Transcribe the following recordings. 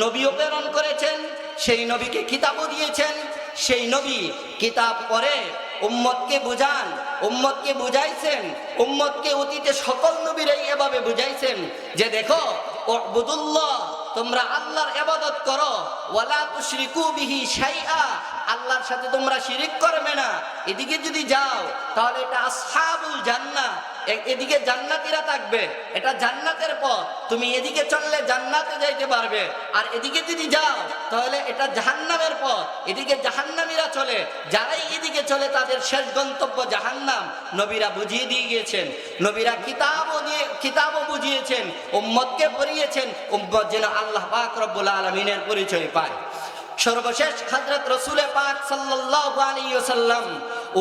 নবীও প্রেরণ করেছেন, সেই নবীকে কিতাবও দিয়েছেন, সেই নবী কিতাব পরে উম্মতকে বুঝান, উম্মতকে বুঝাইছেন, উম্মতকে অতীতে সকল নবীরাই এভাবে বুঝাইছেন যে দেখো তোমরা আল্লাহর এবাদত করো, ওয়ালা তুশরিকু বিহি শাইআ। আল্লাহর সাথে তোমরা শিরিক করবে না। এদিকে যদি যাও, তাহলে এটা আসহাবুল জান্নাহ। এ- এদিকে জান্নাতীরা থাকবে, এটা জান্নাতের পথ। তুমি এদিকে চললে জান্নাতে যাইতে পারবে। আর এদিকে যদি যাও, তাহলে এটা জাহান্নামের পথ। এদিকে জাহান্নামীরা চলে, যারাই এদিকে চলে, তাদের শেষ গন্তব্য জাহান্নাম। নবীরা বুঝিয়ে দিয়ে গিয়েছেন, নবীরা কিতাবও দিয়ে কিতাবও বুঝিয়েছেন, উম্মতকে পড়িয়েছেন, উম্মত যেন আল্লাহ পাক রব্বুল আলমিনের পরিচয় পায়। সর্বশেষ হজরত রসুলে পাক সাল্লাহ আলাইহি ওয়াসাল্লাম,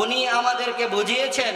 উনি আমাদেরকে বুঝিয়েছেন।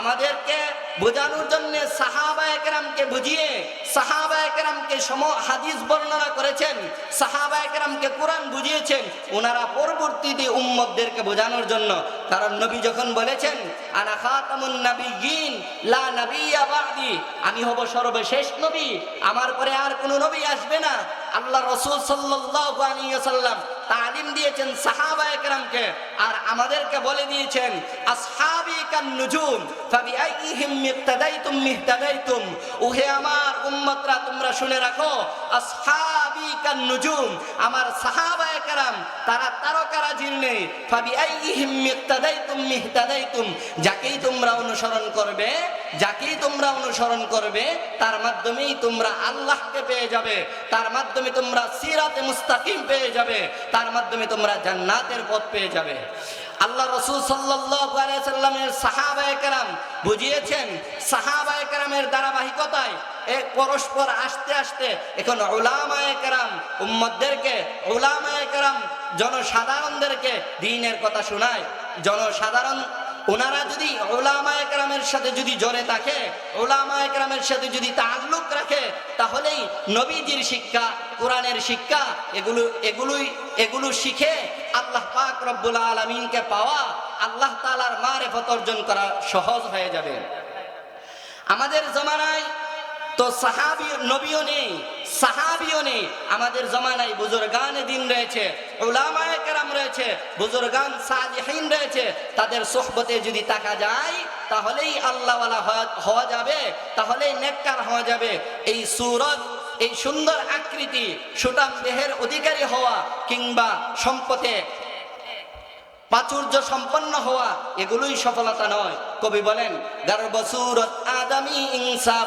আমাদেরকে বোঝানোর জন্য সাহাবা একরামকে বুঝিয়ে, সাহাবা একরামকে সম হাদিস বর্ণনা করেছেন। সাহাবা একরামকে কোরআন বুঝিয়েছেন। ওনারা পরবর্তীতে উম্মদদেরকে বোঝানোর জন্য কারণ নবী যখন বলেছেন, আনা খাতামুন নাবিয়্যিন, লা নাবিয়্যা বাদি আমি হব সর্বশেষ নবী, আমার পরে আর কোনো নবী আসবে না। আল্লাহ রসুল সাল্লাল্লাহু আলাইহি ওয়াসাল্লাম তালিম দিয়েছেন সাহাবা একরামকে আর আমাদেরকে বলে দিয়েছেন, আসহাবি কান নুজুম ফাবিআইহিম ইক্তাদাইতুম মিহতাদাইতুম ওহে আমার উম্মতরা, তোমরা শুনে রাখো, আসহাবি কান নুজুম আমার সাহাবা যাকেই তোমরা অনুসরণ করবে, যাকেই তোমরা অনুসরণ করবে, তার মাধ্যমেই তোমরা আল্লাহকে পেয়ে যাবে। তার মাধ্যমে তোমরা সিরাতে মুস্তাকিম পেয়ে যাবে। তার মাধ্যমে তোমরা জান্নাতের পথ পেয়ে যাবে। আল্লাহ রসুল সাল্লামের বুঝিয়েছেন ধারাবাহিকতায় এক পরস্পর আসতে আসতে এখন উম্মতদেরকে উলামায়ে কেরাম জনসাধারণদেরকে দিনের কথা শোনায়। জনসাধারণ, ওনারা যদি ওলামা একরামের সাথে যদি জড়ে থাকে ওলামা একরামের সাথে যদি তাল্লুক রাখে, তাহলেই নবীজির শিক্ষা, কোরআনের শিক্ষা, এগুলো, এগুলোই, এগুলো শিখে আল্লাহ পাক রব্বুল আলমিনকে পাওয়া আল্লাহ তালার মারেফত অর্জন করা সহজ হয়ে যাবে। আমাদের জমানায় তো সাহাবি নবীও নেই, সাহাবিও নেই। আমাদের জমানায় বুজুর্গান দিন রয়েছে ওলামায়ে কেরাম রয়েছে, বুজুর্গান সালিহিন রয়েছে। তাদের সোহবতে যদি তাকা যায়, তাহলেই আল্লাহওয়ালা হওয়া- যাবে, তাহলেই নেককার হওয়া যাবে। এই সুরত, এই সুন্দর আকৃতি সুটাম দেহের অধিকারী হওয়া কিংবা সম্পদে প্রাচুর্য সম্পন্ন হওয়া, এগুলোই সফলতা নয়। কবি বলেন গর্বসুরত আদমি ইনসা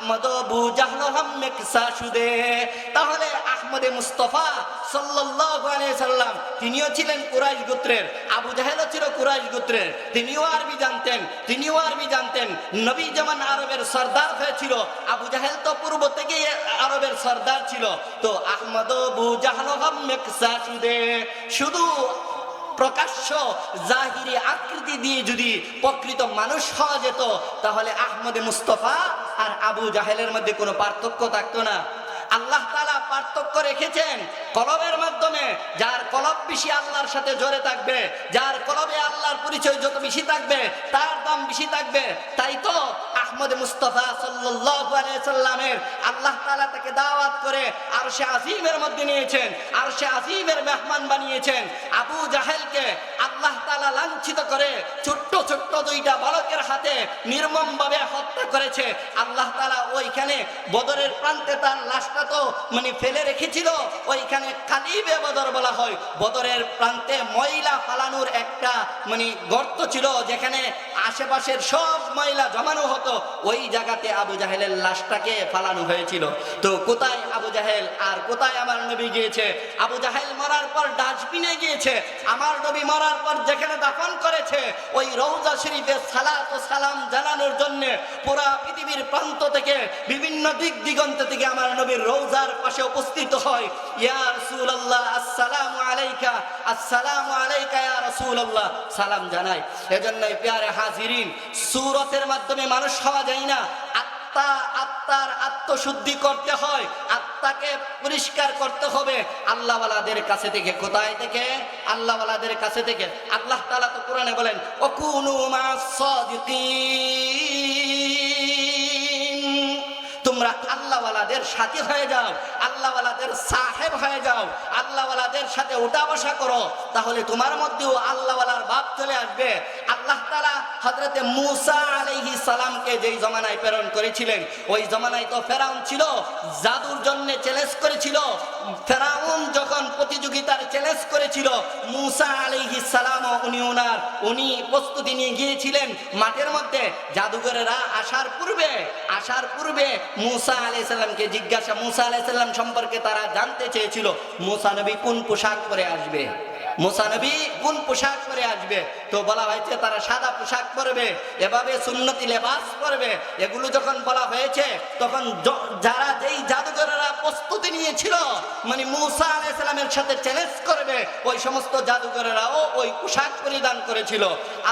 আহমদ বু জাহল হামেকসা সুদে তাহলে আহমদে মুস্তফা সাল্লাল্লাহু আলাইহি সাল্লাম, তিনিও ছিলেন কুরাইশ গোত্রের। আবু জাহেলও ছিল কুরাইশ গোত্রের। তিনিও আরবি জানতেন, তিনিও আরবি জানতেন। নবী যেমন আরবের সর্দার হয়েছিল, আবু জাহেল তো পূর্ব থেকে আরবের সর্দার ছিল। তো আহমদ বু জাহল হামেকসা সুদে শুধু প্রকাশ্য জাহিরি আকৃতি দিয়ে যদি প্রকৃত মানুষ হওয়া যেত, তাহলে আহমদে মুস্তফা আর আবু জাহেলের মধ্যে কোনো পার্থক্য থাকতো না। আল্লাহ তালা পার্থক্য রেখেছেন কলবের মাধ্যমে, যার কলব বেশি আল্লাহর সাথে জড়ে থাকবে, যার কলবে আল্লাহর পরিচয় যত বেশি থাকবে, তার দাম বেশি থাকবে। তাই তো আহমদ মুস্তফা সাল্লামের আল্লাহ তাআলা তাকে দাওয়াত করে আরশে আজিমের মধ্যে নিয়েছেন, আরশে আজিমের মেহমান বানিয়েছেন। আবু জাহেলকে আল্লাহ তালা লাঞ্ছিত করে ছোট্ট ছোট্ট দুইটা বালকের হাতে নির্মমভাবে হত্যা করেছে। আল্লাহ তালা ওইখানে বদরের প্রান্তে তার লাশটা তো মানে ফেলে রেখেছিল। ওইখানে কালিবে বদর বলা হয়। বদরের প্রান্তে ময়লা ফালানোর একটা মানে গর্ত ছিল, যেখানে আশেপাশের সব ময়লা জমানো হতো, ওই জায়গাতে আবু জাহেলের লাশটাকে ফালানো হয়েছিল। তো কোথায় আবু জাহেল আর কোথায় আমার নবী গিয়েছে? আবু জাহেল মরার পর ডাস্টবিনে গিয়েছে, আমার নবী মরার পর যেখানে দাফন করেছে, ওই রৌজা শরীফে সালাত ও সালাম জানানোর জন্য পুরা পৃথিবীর প্রান্ত থেকে, বিভিন্ন দিক দিগন্ত থেকে আমার নবীর রৌজার পাশে উপস্থিত হয়। ইয়া রাসূলুল্লাহ, আসসালামু আলাইকা আসসালামু আলাইকা ইয়া রাসূলুল্লাহ। সালাম জানাই। এজন্যই প্যারে হাজিরিন সুরতের মাধ্যমে মানুষ হওয়া যায় না। আত্মা, আত্মার আত্মশুদ্ধি করতে হয়, আত্মাকে পরিষ্কার করতে হবে। আল্লাহওয়ালাদের কাছে থেকে কোথায় থেকে আল্লাহওয়ালাদের কাছে থেকে আল্লাহ তালা তো কোরআনে বলেন, ওকুনু মা সাদিকিন। তোমরা আল্লাহওয়ালাদের সাথী হয়ে যাও, আল্লাহওয়ালাদের সাহেব হয়ে যাও, আল্লাহওয়ালাদের সাথে উঠা বসা করো, তাহলে তোমার মধ্যেও আল্লাহওয়ালার বাপ চলে আসবে। আল্লাহ তালা হজরতে মুসা আলাইহি সালামকে যেই জমানায় প্রেরণ করেছিলেন, ওই জমানায় তো ফেরাউন ছিল, জাদুর জন্য চ্যালেঞ্জ করেছিল। ফেরাউন যখন প্রতিযোগিতার চ্যালেঞ্জ করেছিল, মুসা আলাইহি সালাম উনি ওনার উনি প্রস্তুতি নিয়ে গিয়েছিলেন মাঠের মধ্যে। জাদুঘরেরা আসার পূর্বে আসার পূর্বে মুসা আলাইসাল্লামকে জিজ্ঞাসা, মুসা আলাইসাল্লাম সম্পর্কে তারা জানতে চেয়েছিল, মুসা নবী কোন পোশাক পরে আসবে? মুসা নবী কোন পোশাক পরে আসবে? তো বলা হয়েছে তারা সাদা পোশাক পরবে, এভাবে সুন্নতি লেবাস পরবে। এগুলো যখন বলা হয়েছে, তখন যারা যেই জাদুঘরেরা প্রস্তুতি নিয়েছিল মানে মুসা আলাইসাল্লামের সাথে চ্যালেঞ্জ করবে, ওই সমস্ত জাদুঘরেরাও ওই পোশাক পরিধান করেছিল।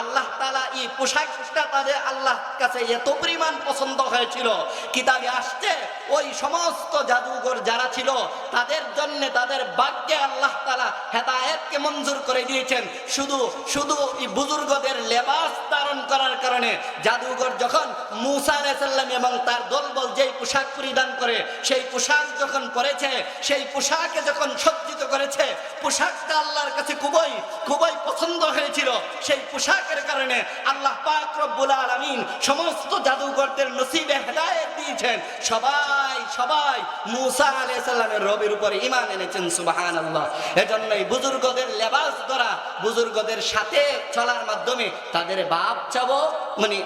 আল্লাহ তালা এই পোশাকটা তাদের আল্লাহ কাছে এত পরিমাণ পছন্দ হয়েছিল। কিতাবে আসছে, ওই সমস্ত জাদুঘর যারা ছিল, তাদের জন্য তাদের ভাগ্যে আল্লাহ তালা হেদায়েতকে মঞ্জুর করে দিয়েছেন। শুধু শুধু এই বুজুর্গদের লেবাস ধারণ করার কারণে জাদুঘর যখন মুসা আলাইসাল্লাম এবং তার দলবল যেই পোশাক পরিধান করে, সেই পোশাক যখন পরেছে, সেই পোশাকে যখন সজ্জিত করেছে। পোশাকটা আল্লাহর কাছে খুবই খুবই পছন্দ হয়েছিল। সেই পোশাকের কারণে আল্লাহ পাক রব্বুল আলামিন সমস্ত জাদুঘরদের নসিবে হেদায়েত দিয়েছেন। সবাই সবাই মুসা আলাইহিস সালামের রবের উপরে ঈমান এনেছেন, সুবহানাল্লাহ। এজন্য এই বুজুর্গদের লেবাস ধরা, বুজুর্গদের সাথে চলার মাধ্যমে তাদের বাপ চাবো মানে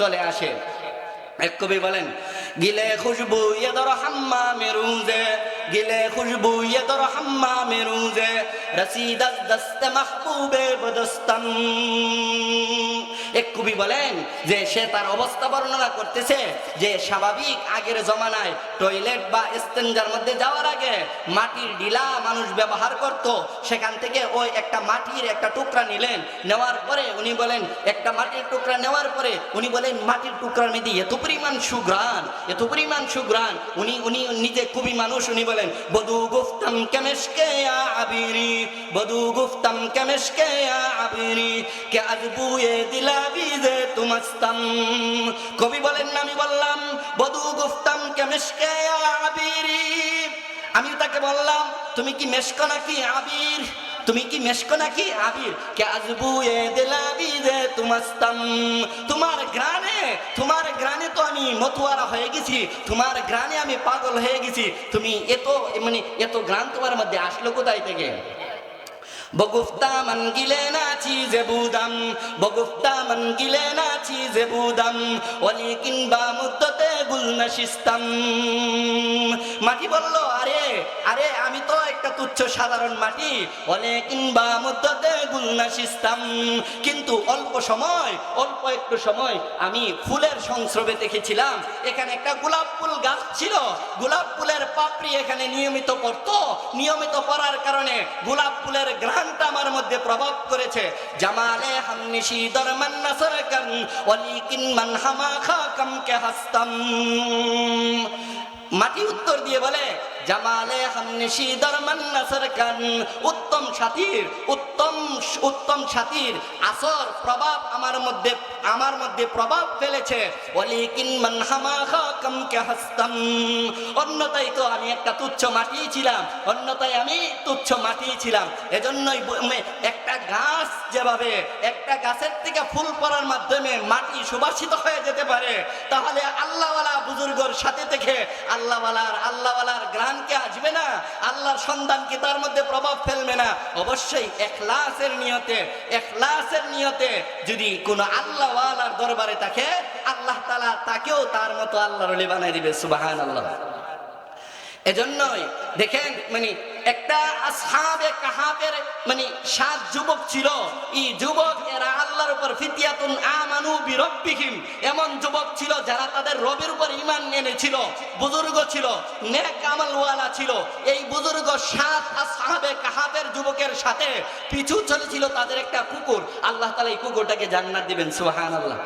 চলে আসে। এক কবি বলেন, গিলে খুশবু ইয়দর হাম্মা মেরুজে গিলে খুশবু ইয়দর হাম্মা মেরুজে রসিদ দস্ত মাহবুবে বদস্তম এক কবি বলেন যে সে তার অবস্থা বর্ণনা করতেছে যে স্বাভাবিক আগের জমানায় টয়লেট বা স্টেঞ্জার মধ্যে যাওয়ার আগে মাটির ডিলা মানুষ ব্যবহার করত। সেখান থেকে ওই একটা মাটির একটা টুকরা নিলেন। নেওয়ার পরে উনি বলেন, একটা মাটির টুকরা নেওয়ার পরে উনি বলেন, মাটির টুকরার মধ্যে এত পরিমাণ সুগ্রাণ এত পরিমাণ সুগ্রাণ উনি উনি নিজে কবি মানুষ, উনি বলেন, বধু গুফতাম কেমেশকে আবিরি, বধু গুফতাম কেমেশকে আবিরি, কে আজ বুয়ে দিলা বিজে তুমস্তম। কবি বলেন, আমি বললাম, বধু গুফতাম কেমেশকে আবিরি? আমি তাকে বললাম, তুমি কি মেশক নাকি আবির? তুমি কি মেশক নাকি আবির? কে আজবু এ দিলাবি যে তুমাস্তাম? তোমার গ্রানে তোমার গ্রানে তো আমি মতুয়ারা হয়ে গেছি। তোমার গ্রানে আমি পাগল হয়ে গেছি। তুমি এত মানে এত গ্রান তোমার মধ্যে আসলো কোথায় থেকে? বগুফতা মন গিলে নাচি যে বগুফতা মন গিলে নাচি যে বুদাম ওলি কিনবা মুদ্দতে গুল নশিস্তাম মাটি বলল, আরে আরে আমি তো একটা তুচ্ছ সাধারণ মাটি। ওলে কিনবা মুদ্দতে গুল নশিস্তাম কিন্তু অল্প সময়, অল্প একটু সময় আমি ফুলের সংস্রবে দেখেছিলাম। এখানে একটা গোলাপ ফুল গাছ ছিল। গোলাপ ফুলের পাপড়ি এখানে নিয়মিত পড়তো। নিয়মিত পড়ার কারণে গোলাপ ফুলের গ্রহণটা আমার মধ্যে প্রভাব করেছে। জামালে হামনিশি দরমান নাসর কান হামা খাকাম কে হাস্তাম। মাটি উত্তর দিয়ে বলে জামালে হামনিশি দরমান নাসর কান উত্তম সাথীর উত্তম উত্তম সাথীর আসর প্রভাব আমার মধ্যে আমার মধ্যে প্রভাব ফেলেছে। অন্যতায় তো আমি একটা তুচ্ছ মাটি ছিলাম অন্যতায় আমি তুচ্ছ মাটি ছিলাম। এজন্যই একটা গাছ যেভাবে, একটা গাছের থেকে ফুল পড়ার মাধ্যমে মাটি সুবাসিত হয়ে যেতে পারে, তাহলে আল্লাহওয়ালা বুজুর্গর সাথে থেকে আল্লাহওয়ালার আল্লাহওয়ালার গ্রানকে আসবে না? আল্লাহর সন্ধান কি তার মধ্যে প্রভাব ফেলবে না? অবশ্যই এখলাসের নিয়তে এখলাসের নিয়তে যদি কোনো আল্লাহওয়ালার দরবারে তাকে আল্লাহ তালা তাকেও তার মতো আল্লাহর বানাই দিবে সুবাহান আল্লাহ এজন্যই দেখেন মানে একটা আসহাবে কাহাবের মানে সাত যুবক ছিল। এই যুবক এরা আল্লাহর উপর ফিতিয়াতুন আমানু বিরব্বিহিম। এমন যুবক ছিল যারা তাদের রবের উপর ঈমান এনেছিল, বুজুর্গ ছিল, নেক আমলওয়ালা ছিল। এই বুজুর্গ সাত আসহাবে কাহাবের যুবকের সাথে পিছু চলেছিল তাদের একটা কুকুর। আল্লাহ তাআলা এই কুকুরটাকে জান্নাত দিবেন, সুবহানাল্লাহ।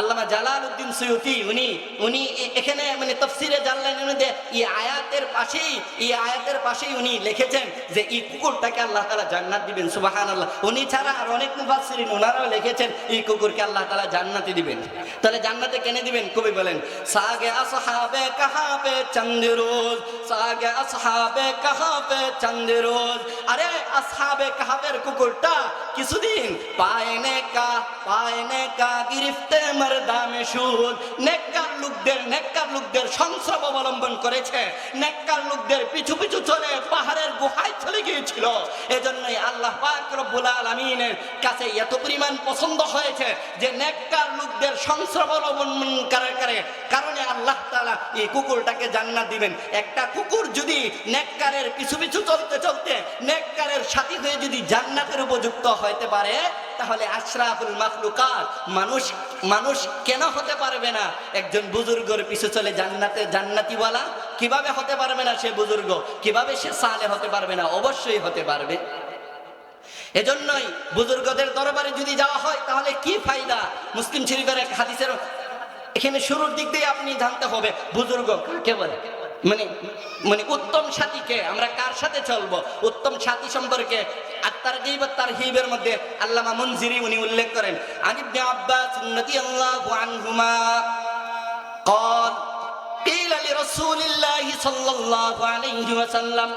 আল্লামা জালাল উদ্দিন সৈয়দি উনি উনি এখানে মানে তফসিরে জানলেন উনি এই আয়াতের পাশেই, এই আয়াতের পাশেই উনি লিখেছেন যে এই কুকুরটাকে আল্লাহ তাআলা জান্নাত দিবেন সুবাহান আল্লাহ উনি ছাড়া আর অনেক মুফাসসিরিন ওনারাও লিখেছেন, এই কুকুরকে আল্লাহ তাআলা জান্নাতে দিবেন। তাহলে জান্নাতে কেনে দিবেন? কবি বলেন, সাগে আসহাবে কাহা পে চন্দ রোজ, সাগে আসহাবে কাহা পে চন্দ রোজ। আরে, আসহাবে কাহাবের কুকুরটা কিছুদিন পায়নে কা পায়নে কা গিরিফতে মর্দামে সুদ। নেককার লোকদের নেককার লোকদের সংস্রব অবলম্বন করেছে। নেককার লোকদের পিছু পিছু চলে পাহাড়ের গুহায় চলে গিয়েছিল। এজন্যই আল্লাহ পাক রব্বুল আলামিনের কাছে এত পরিমাণ পছন্দ হয়েছে যে নেককার লোকদের সংস্রব অবলম্বন করার কারে- কারণে আল্লাহ তাআলা এই কুকুরটাকে জান্নাত দিবেন। একটা কুকুর যদি নেককারের পিছু পিছু চলতে চলতে নেককারের সাথী হয়ে যদি জান্নাতের উপযুক্ত হইতে পারে, তাহলে আশরাফুল মাখলুকাত মানুষ মানুষ কেন হতে পারবে না? একজন বুজুর্গর পিছু চলে জান্নাতে, জান্নাতিওয়ালা কীভাবে হতে পারবে না সে বুজুর্গ? কীভাবে সে সালে হতে পারবে না? অবশ্যই হতে পারবে। এজন্যই বুজুর্গদের দরবারে যদি যাওয়া হয়, তাহলে কি ফায়দা? মুসলিম শরীফের এক হাদিসের এখানে শুরুর দিক দিয়ে আপনি জানতে হবে, বুজুর্গ কাকে বলে? মানে মানে উত্তম সাথীকে আমরা কার সাথে চলবো উত্তম সাথী সম্পর্কে আত্মার গিব তার হিবের মধ্যে আল্লামা মনজিরি উনি উল্লেখ করেন আনিবনে আব্বাস রাদিয়াল্লাহু আনহুমা قال قيل لرسول الله صلى الله عليه وسلم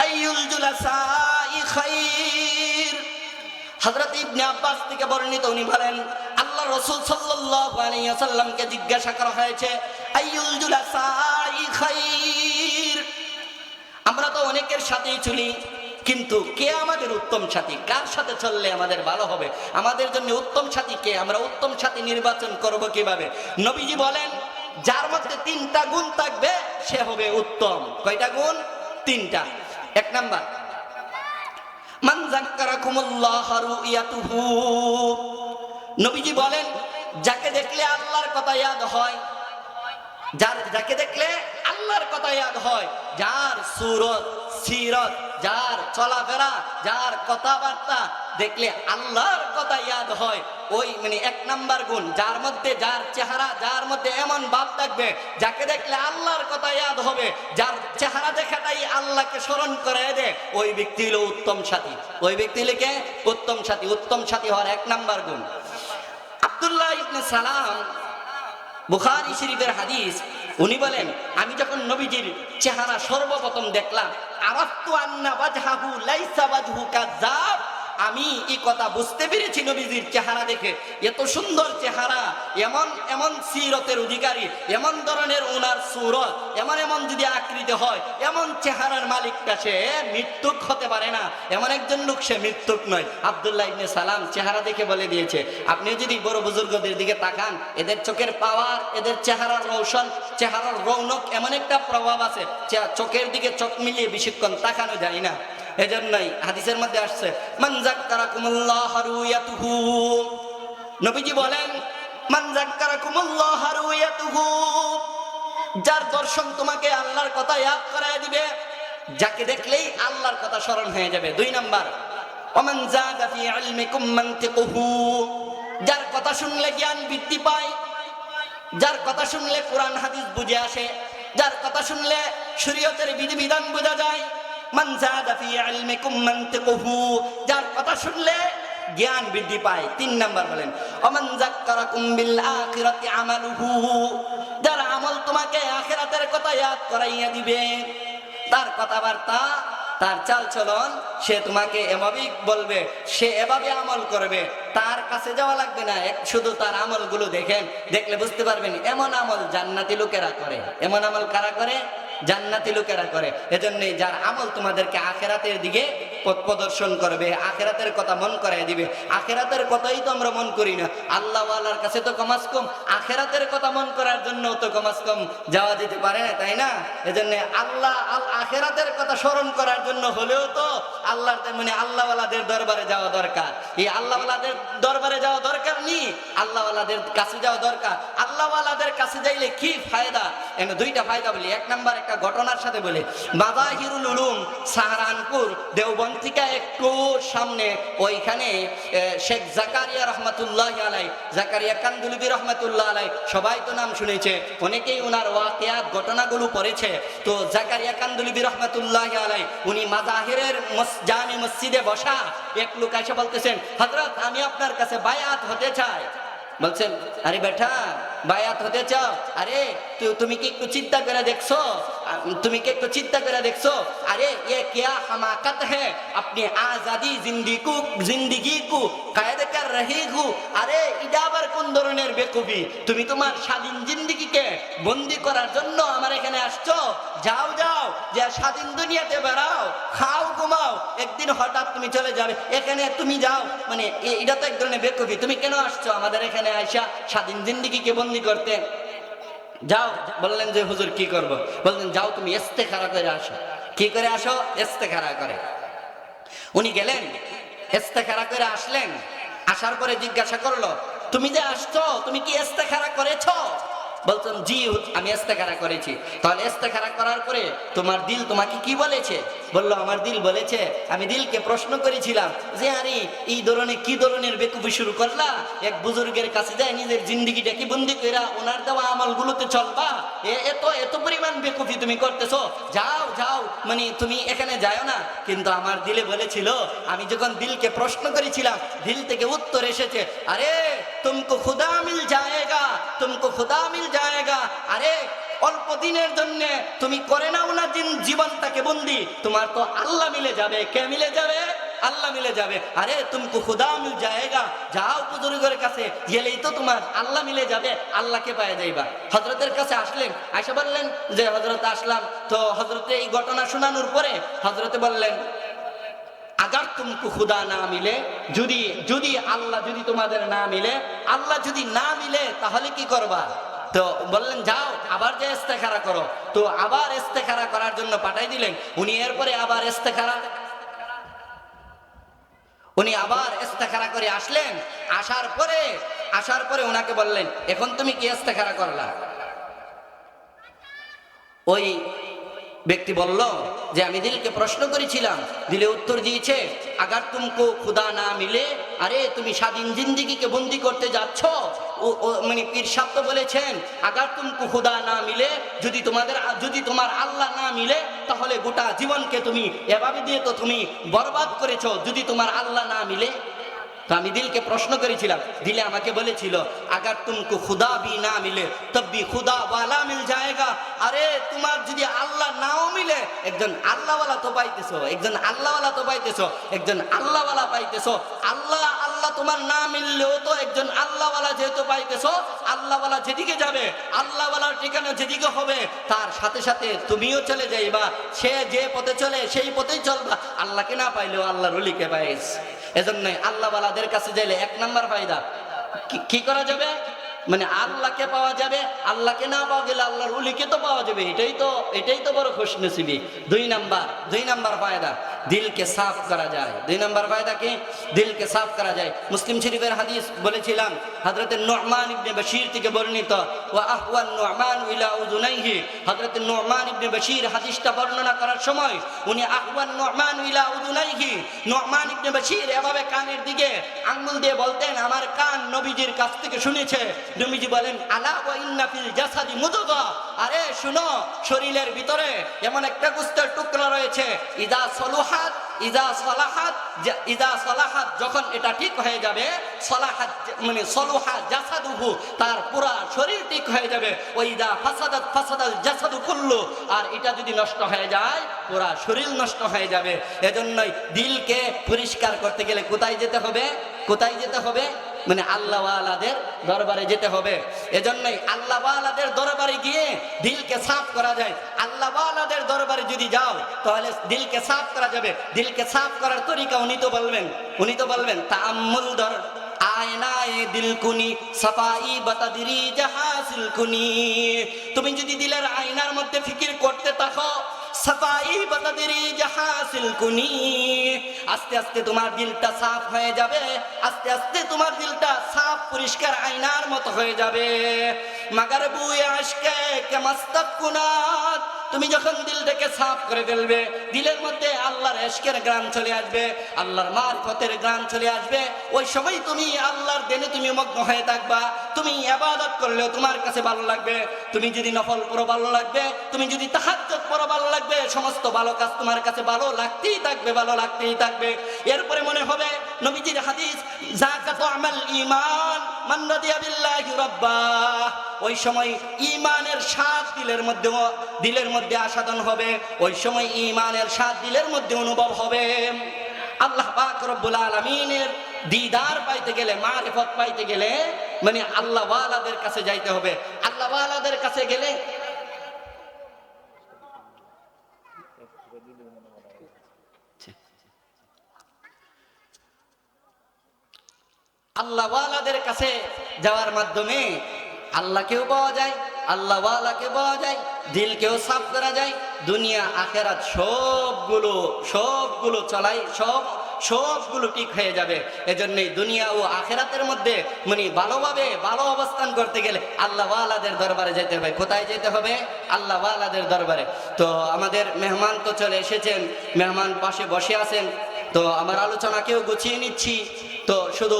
أي الجلساء خير হযরত ইবনে আব্বাস থেকে বর্ণিত উনি বলেন আল্লাহ রাসূল সাল্লাল্লাহু আলাইহি ওয়াসাল্লামকে জিজ্ঞাসা করা হয়েছে আইয়ুল জুলাসাই খাইর আমরা তো অনেকের সাথেই চলি, কিন্তু কে আমাদের উত্তম সাথী? কার সাথে চললে আমাদের ভালো হবে? আমাদের জন্য উত্তম সাথী কে? আমরা উত্তম সাথী নির্বাচন করব কীভাবে? নবীজি বলেন, যার মধ্যে তিনটা গুণ থাকবে, সে হবে উত্তম। কয়টা গুণ? তিনটা। এক নাম্বার নবীজি বলেন, যাকে দেখলে আল্লাহর কথা ইয়াদ হয় যার যাকে দেখলে আল্লাহর কথা ইয়াদ হয়, যার সুরত, সিরত, যার চলাফেরা, যার কথাবার্তা দেখলে আল্লাহর কথা ইয়াদ হয়, ওই মানে এক নাম্বার গুণ। যার মধ্যে যার চেহারা, যার মধ্যে এমন ভাব থাকবে, যাকে দেখলে আল্লাহর কথা ইয়াদ হবে, যার চেহারা দেখাটাই আল্লাহকে স্মরণ করে দে ওই ব্যক্তি হলো উত্তম সাথী। ওই ব্যক্তি লিখে উত্তম সাথী। উত্তম সাথী হওয়ার এক নাম্বার গুণ। আব্দুল্লাহ ইবনে সালাম বুখারি শরীফের হাদিস, উনি বলেন, আমি যখন নবীজির চেহারা সর্বপ্রথম দেখলাম, আরাফতু আন্না বাজহাহু লাইসা ওয়াজহু কাযাব আমি এই কথা বুঝতে পেরেছি নবীজির চেহারা দেখে। এত সুন্দর চেহারা, এমন এমন সিরতের অধিকারী, এমন ধরনের ওনার সুরত, এমন এমন যদি আকৃতি হয়, এমন চেহারার মালিকটা সে মৃত্যুক হতে পারে না। এমন একজন লোক সে মৃত্যুক নয়। আব্দুল্লাহ ইবনে সালাম চেহারা দেখে বলে দিয়েছে, আপনি যদি বড় বুজুর্গদের দিকে তাকান, এদের চোখের পাওয়ার, এদের চেহারার রৌশন চেহারার রৌনক এমন একটা প্রভাব আছে চোখের দিকে চোখ মিলিয়ে বেশিক্ষণ তাকানো যায় না। এজন্যই হাদিসের মধ্যে আসছে মানজাক মান যাক্কারাকুমুল্লাহ রুয়াতুহু। নবীজি বলেন মানজাক মান যাক্কারাকুমুল্লাহ রুয়াতুহু। যার দর্শন তোমাকে আল্লাহর কথা ইয়াদ করায় দিবে, যাকে দেখলেই আল্লাহর কথা স্মরণ হয়ে যাবে। দুই নাম্বার, ওমান জাদা ফি ইলমিকুম মানতিকুহু। যার কথা শুনলে জ্ঞান বৃদ্ধি পায়, যার কথা শুনলে কোরআন হাদিস বুঝে আসে, যার কথা শুনলে শরীয়তের বিধিবিধান বোঝা যায় মান জাদা ফি ইলমিকুম মানতিকুহু। যার কথা শুনলে জ্ঞান বৃদ্ধি পায়। তিন নাম্বার বলেন, অমান যাক্কারাকুম বিল আখিরাতি আমালুহু। যার আমল তোমাকে আখিরাতের কথা ইয়াদ করাইয়া দিবে। তার কথাবার্তা, তার চাল চলন সে তোমাকে এভাবেই বলবে, সে এভাবে আমল করবে। তার কাছে যাওয়া লাগবে না। শুধু তার আমলগুলো দেখেন, দেখলে বুঝতে পারবেন, এমন আমল জান্নাতি লোকেরা করে। এমন আমল কারা করে? জান্নাতি লোকেরা করে। এজন্যই যার আমল তোমাদেরকে আখেরাতের দিকে পথ প্রদর্শন করবে, আখেরাতের কথা মন করাই দিবে। আখেরাতের কথাই তো আমরা মন করি না। আল্লাহ আল্লাহর কাছে তো কমাস কম, আখেরাতের কথা মন করার জন্য তো কমাস কম। যাওয়া যেতে পারে না তাই না? এজন্য আল্লাহ আল আখেরাতের কথা স্মরণ করার জন্য হলেও তো আল্লাহর মানে আল্লাহওয়ালাদের দরবারে যাওয়া দরকার। এই আল্লাহওয়ালাদের দরবারে যাওয়া আল্লাহওয়ালাদের কাছে যাওয়া দরকার। আল্লাহওয়ালাদের কাছে যাইলে কি ফায়দা? এনে দুইটা ফায়দা বলি। এক নাম্বার একটা ঘটনার সাথে বলি। বাবা হিরুল উলুম, সাহারানপুর দেওবন্দ একটু সামনে। ওইখানে শেখ জাকারিয়া রহমতুল্লাহ আলাই, জাকারিয়া কান্দুলবি রহমতুল্লাহ আলাই, সবাই তো নাম শুনেছে। অনেকেই ওনার ওয়াকিয়াত ঘটনাগুলো পড়েছে। তো জাকারিয়া কান্দুলবি রহমতুল্লাহ আলাই, উনি মাজাহিরের জামে মসজিদে বসা, এক লোক এসে বলতেছেন হজরত আমি আপনার কাছে বায়াত হতে চাই। বলছেন আরে বেটা বায়াত হতে চাও আরে তু- তুমি কি একটু চিন্তা করে দেখছো আ- তুমি কি একটু চিন্তা করে দেখছো আরে ये क्या हमाकत है अपनी आजादी जिंदगी को जिंदगी को কায়েদ কর রহি হু আরে এটা আবার কোন ধরনের বেকুবি তুমি তোমার স্বাধীন জিন্দিগিকে বন্দি করার জন্য আমার এখানে আসছো যাও যাও যে স্বাধীন দুনিয়াতে বেড়াও খাও ঘুমাও একদিন হঠাৎ তুমি চলে যাবে এখানে তুমি যাও মানে এ- এটা তো এক ধরনের বেকুবি তুমি কেন আসছো আমাদের এখানে আইসা স্বাধীন জিন্দিগিকে বন্দি করতেন যাও, বললেন যে, হুজুর, কি করব? বললেন, যাও তুমি এস্তে খাড়া করে আসো। কি করে আসো? এস্তে খাড়া করে। উনি গেলেন এস্তে খাড়া করে আসলেন। আসার পরে জিজ্ঞাসা করল, তুমি যে আসছো, তুমি কি এস্তে খাড়া করেছ? বলছেন, জি, আমি এস্তেখারা করেছি। তাহলে এস্তেখারা করার পরে তোমার দিল তোমাকে কি বলেছে? বলল, আমার দিল বলেছে, আমি দিলকে প্রশ্ন করেছিলাম যে, আরে, এই ধরনের কি ধরনের বেকুবি শুরু করলা? এক বুজুর্গের কাছে যায়, নিজের জিন্দিগিটা কি বন্দি কইরা ওনার দেওয়া আমলগুলোতে চলবা? এত এত পরিমাণ বেকুফি তুমি করতেছো। যাও যাও মানে তুমি এখানে যাও না। কিন্তু আমার দিলে বলেছিল, আমি যখন দিলকে প্রশ্ন করেছিলাম, দিল থেকে উত্তর এসেছে। আরে তুমকো খুদা মিল যায়গা তুমকো খুদা মিল যায়গা আরে অল্প দিনের জন্য তুমি করে নাও না জীবনটাকে বন্দি তোমার তো আল্লাহ মিলে যাবে কে মিলে যাবে আল্লাহ মিলে যাবে আরে তুমকো খুদা মিল যায়গা যাও বুজুর্গের কাছে গেলেই তো তোমার আল্লাহ মিলে যাবে আল্লাহকে পায়ে যাইবা। হজরতের কাছে আসলেন আয়সা বললেন যে হজরত আসলাম। তো হজরতে এই ঘটনা শোনানোর পরে হজরতে বললেন আগার তুমকু খুদা না মিলে, যদি যদি আল্লাহ যদি তোমাদের না মিলে, আল্লাহ যদি না মিলে, তাহলে কি করবা? তো বললেন, যাও, আবার যে ইস্তেখারা করো। তো আবার ইস্তেখারা করার জন্য পাঠাই দিলেন। উনি এরপরে আবার ইস্তেখারা উনি আবার ইস্তেখারা করে আসলেন। আসার পরে আসার পরে ওনাকে বললেন, এখন তুমি কি ইস্তেখারা করলা? ওই ব্যক্তি বলল যে আমি দিলকে প্রশ্ন করেছিলাম, দিলে উত্তর দিয়েছে, আগার তুমকো খুদা না মিলে, আরে তুমি স্বাধীন জিন্দিগিকে বন্দি করতে যাচ্ছ? মানে পীর সাহ তো বলেছেন, আগার তুমকো খুদা না মিলে, যদি তোমাদের, যদি তোমার আল্লাহ না মিলে, তাহলে গোটা জীবনকে তুমি এভাবে দিয়ে তো তুমি বরবাদ করেছ, যদি তোমার আল্লাহ না মিলে। তো আমি দিলকে প্রশ্ন করেছিলাম, দিলে আমাকে বলেছিল, আগার তুমকো খুদা বি না মিলে তব্বি খুদা ওয়ালা মিল যায়গা আরে, তোমার যদি আল্লাহ নাও মিলে, একজন আল্লাহওয়ালা তো পাইতেছো, একজন আল্লাহওয়ালা তো পাইতেছো, একজন আল্লাহওয়ালা পাইতেছো, আল্লাহ আল্লাহ তোমার না মিললেও তো একজন আল্লাহওয়ালা যেহেতু পাইতেছো, আল্লাহওয়ালা যেদিকে যাবে, আল্লাহওয়ালার ঠিকানা যেদিকে হবে, তার সাথে সাথে তুমিও চলে যাইবা, সে যে পথে চলে, সেই পথেই চলবা। আল্লাহকে না পাইলেও আল্লাহ রলিকে পাইস। এজন্যই আল্লাহওয়ালাদের কাছে যাইলে এক নাম্বার ফায়দা। কি- কি করা যাবে? মানে আল্লাহকে পাওয়া যাবে, আল্লাহকে না পাওয়া গেলে আল্লাহর উলিকে তো পাওয়া যাবে, এটাই তো এটাই তো বড় খুশ নসিবি দুই নাম্বার দুই নাম্বার ফায়দা, দিলকে সাফ করা যায়। দুই নাম্বার ফায়দা কি? দিলকে সাফ করা যায়। মুসলিম শরীফের হাদিস বলেছিলাম হযরতের নুরমান ইবনে বশীর থেকে বর্ণিত, ওয়া আহওয়ান নুরমান ইলা উযুনাইহি। হযরতের নুরমান ইবনে বশীর হাদিসটা বর্ণনা করার সময়, উনি আহওয়ান নুরমান ইলা উযুনাইহি। নুরমান ইবনে বশীর এভাবে কানের দিকে আঙ্গুল দিয়ে বলতেন, আমার কান নবীজির কাছ থেকে শুনেছে। নবীজি বলেন, আলা ওয়া ইন্না ফিল জাসাদি মুদগা। আরে, শুনো, শরীরের ভিতরে এমন একটা গোস্তের টুকরা রয়েছে, ইদা সলুহাত, ইদা সলাহাত। ইদা সলাহাত যখন এটা ঠিক হয়ে যাবে, সলাহাত মানে সলুহা জাসাদুহু, তার পুরা শরীর ঠিক হয়ে যাবে। ওই ইদা ফাসাদাত, ফাসাদাল জাসাদু কুল্লু। আর এটা যদি নষ্ট হয়ে যায়, পুরা শরীর নষ্ট হয়ে যাবে। এজন্যই দিলকে পরিষ্কার করতে গেলে কোথায় যেতে হবে? কোথায় যেতে হবে? মানে আল্লাহওয়ালাদের দরবারে যেতে হবে। এজন্যই আল্লাহওয়ালাদের দরবারে গিয়ে দিলকে সাফ করা যায়। আল্লাহওয়ালাদের দরবারে যদি যাও, তাহলে দিলকে সাফ করা যাবে। দিলকে সাফ করার তরিকা উনি তো বলবেন। উনি তো বলবেন তাম্মুল দর, আয়নায় দিল কুনি সাফাই তুমি যদি দিলের আয়নার মধ্যে ফিকির করতে থাকো সাফাই জাহাসিল কুনি। আস্তে আস্তে তোমার দিলটা সাফ হয়ে যাবে, আস্তে আস্তে তোমার দিলটা সাফ পরিষ্কার মতো হয়ে যাবে। মাগার বুয়ে কুনাত। তুমি যখন দিলটাকে সাফ করে ফেলবে, দিলের মধ্যে আল্লাহর এশকের গ্রাম চলে আসবে, আল্লাহর মারফতের গ্রাম চলে আসবে। ওই সময় তুমি আল্লাহর দেনে তুমি মগ্ন হয়ে থাকবা। তুমি আবাদত করলেও তোমার কাছে ভালো লাগবে, তুমি যদি নফল পড়ো ভালো লাগবে, তুমি যদি তাহাজ্জুদ পড়ো সমস্ত ভালো কাজ তোমার কাছে ভালো লাগতেই থাকবে, ভালো লাগতেই থাকবে। এরপরে মনে হবে, নবীজির হাদিস আমাল মান রাব্বা। ওই সময় স্বাদ দিলের মধ্যে দিলের মধ্যে আসাদন হবে। ওই সময় স্বাদ দিলের মধ্যে অনুভব হবে। আল্লাহ রব্বুল আলামিনের দিদার পাইতে গেলে, মারিফত পাইতে গেলে মানে আল্লাহ ওয়ালাদের কাছে যাইতে হবে। আল্লাহ ওয়ালাদের কাছে গেলে আল্লাহওয়ালাদের কাছে যাওয়ার মাধ্যমে আল্লাহকেও পাওয়া যায়, আল্লাহওয়ালাকে পাওয়া যায়, দিলকেও সাফ করা যায়, দুনিয়া, আখেরাত সবগুলো সবগুলো চলাই, সব, সবগুলো ঠিক হয়ে যাবে। এজন্যই দুনিয়া ও আখেরাতের মধ্যে মানে ভালোভাবে ভালো অবস্থান করতে গেলে আল্লাহওয়ালাদের দরবারে যেতে হবে। কোথায় যেতে হবে? আল্লাহওয়ালাদের দরবারে। তো আমাদের মেহমান তো চলে এসেছেন, মেহমান পাশে বসে আছেন। তো আমার আলোচনাকেও গুছিয়ে নিচ্ছি। তো শুধু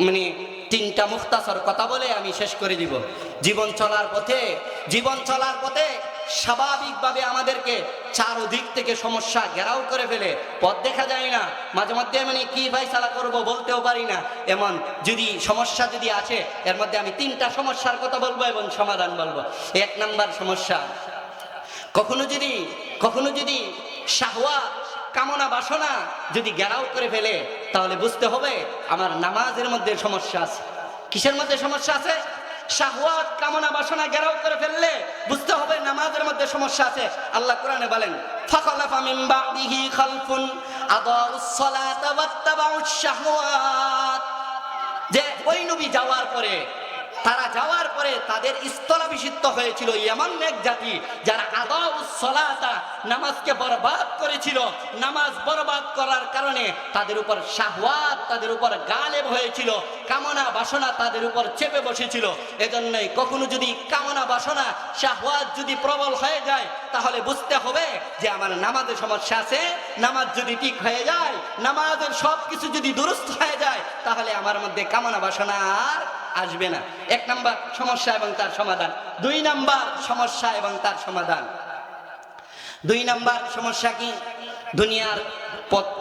মানে তিনটা মুখতাসর কথা বলে আমি শেষ করে দিব। জীবন চলার পথে, জীবন চলার পথে স্বাভাবিকভাবে আমাদেরকে চার চারদিক থেকে সমস্যা ঘেরাও করে ফেলে। পথ দেখা যায় না। মাঝে মধ্যে মানে কি ফাইসালা করব বলতেও পারি না। এমন যদি সমস্যা যদি আছে এর মধ্যে আমি তিনটা সমস্যার কথা বলব এবং সমাধান বলব। এক নাম্বার সমস্যা, কখনো যদি কখনো যদি শাহওয়া কামনা বাসনা যদি গেরাও করে ফেলে, তাহলে বুঝতে হবে আমার নামাজের মধ্যে সমস্যা আছে। কিসের মধ্যে সমস্যা আছে? শাহওয়াত, কামনা বাসনা গেরাও করে ফেললে বুঝতে হবে নামাজের মধ্যে সমস্যা আছে। আল্লাহ কোরআনে বলেন, ফাখালাফা মিন বাদিহি খালফুন আদাউস সালাতা ওয়াত্তাবাউশ শাহওয়াত। যে ওই নবী যাওয়ার পরে তারা যাওয়ার পরে তাদের স্থলাভিষিক্ত হয়েছিল এমন এক জাতি যারা আদাউ সলাতা, নামাজকে বরবাদ করেছিল। নামাজ বরবাদ করার কারণে তাদের উপর শাহওয়াত, তাদের উপর গালেব হয়েছিল। কামনা বাসনা তাদের উপর চেপে বসেছিল। এজন্যই কখনো যদি কামনা বাসনা, শাহওয়াত যদি প্রবল হয়ে যায়, তাহলে বুঝতে হবে যে আমার নামাজের সমস্যা আছে। নামাজ যদি ঠিক হয়ে যায়, নামাজের সব কিছু যদি দুরুস্ত হয়ে যায়, তাহলে আমার মধ্যে কামনা বাসনা আর আসবে না। এক নাম্বার সমস্যা এবং তার সমাধান। দুই নাম্বার সমস্যা এবং তার সমাধান। দুই নাম্বার সমস্যা কি? দুনিয়ার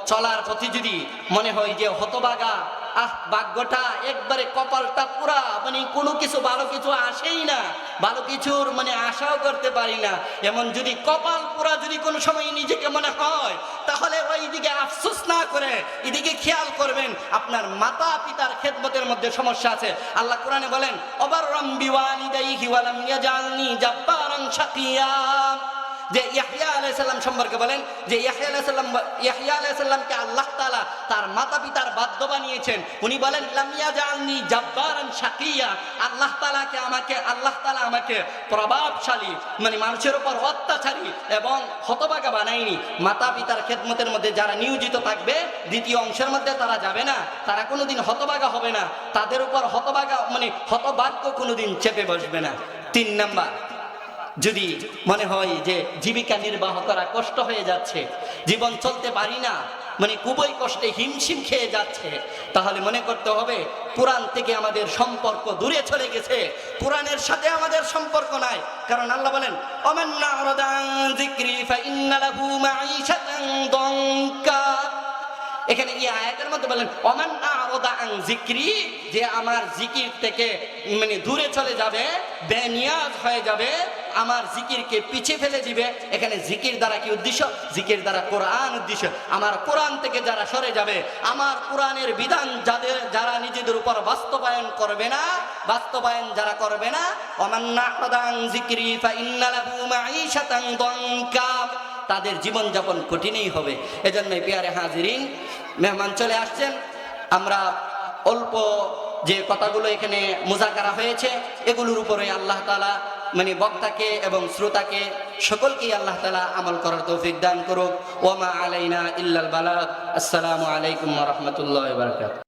চলার প্রতি যদি মনে হয় যে হতবাগা আহ, ভাগ্যটা একবারে কপালটা পুরা মানে কোনো কিছু, ভালো কিছু আসেই না। ভালো কিছুর মানে আশাও করতে পারি না। এমন যদি কপাল পুরা যদি কোনো সময় নিজেকে মনে হয়, তাহলে ওই দিকে আফসোস না করে, এদিকে খেয়াল করবেন, আপনার মাতা পিতার খেদমতের মধ্যে সমস্যা আছে। আল্লাহ কোরআনে বলেন, অবার রম্বি ওয়ালিদাইহি ওয়ালাম ইয়াজালনি জাব্বারান শাকিয়া। যে ইয়াহিয়া আলাইসাল্লাম সম্পর্কে বলেন, যে ইয়াহিয়া আলাইসাল্লাম ইয়াহিয়া আলাইসাল্লামকে আল্লাহ তাআলা তার মাতা পিতার বানিয়েছেন। উনি বলেন লামিয়া জালনি জাব্বারান শাকিয়া। আল্লাহ তাআলাকে আমাকে, আল্লাহ তাআলা আমাকে প্রভাবশালী মানে মানুষের উপর অত্যাচারী এবং হতবাগা বানায়নি। মাতা পিতার খেদমতের মধ্যে যারা নিয়োজিত থাকবে, দ্বিতীয় অংশের মধ্যে তারা যাবে না। তারা কোনোদিন হতবাগা হবে না। তাদের উপর হতবাগা মানে হতভাগ্য কোনোদিন চেপে বসবে না। তিন নাম্বার, যদি মনে হয় যে জীবিকা নির্বাহ করা কষ্ট হয়ে যাচ্ছে, জীবন চলতে পারি না মানে খুবই কষ্টে হিমশিম খেয়ে যাচ্ছে। তাহলে মনে করতে হবে, কোরআন থেকে আমাদের সম্পর্ক দূরে চলে গেছে। কোরআনের সাথে আমাদের সম্পর্ক নাই। কারণ আল্লাহ বলেন এখানে এই আয়াতের মধ্যে বলেন অমান জিক্রি যে আমার জিকির থেকে মানে দূরে চলে যাবে, বেনিয়াজ হয়ে যাবে আমার জিকিরকে পিছিয়ে ফেলে দিবে। এখানে জিকির দ্বারা কি উদ্দেশ্য? জিকির দ্বারা কোরআন উদ্দেশ্য। আমার কোরআন থেকে যারা সরে যাবে, আমার কোরআনের বিধান যাদের, যারা নিজেদের উপর বাস্তবায়ন করবে না, বাস্তবায়ন যারা করবে না অমান্না আরদান জিক্রি ফা ইন্নালাহু মাঈশাতান দঙ্কা। তাদের জীবনযাপন কঠিনই হবে। এজন্যই পেয়ারে হাজিরিন, মেহমান চলে আসছেন। আমরা অল্প যে কথাগুলো এখানে মোজাকারা হয়েছে, এগুলোর উপরে আল্লাহ তালা মানে বক্তাকে এবং শ্রোতাকে সকলকেই আল্লাহ তালা আমল করার তৌফিক দান করুক। ওমা আলাইনা ইল্লাল বালাক আসসালামু আলাইকুম রহমতুল্লাহ বারকাত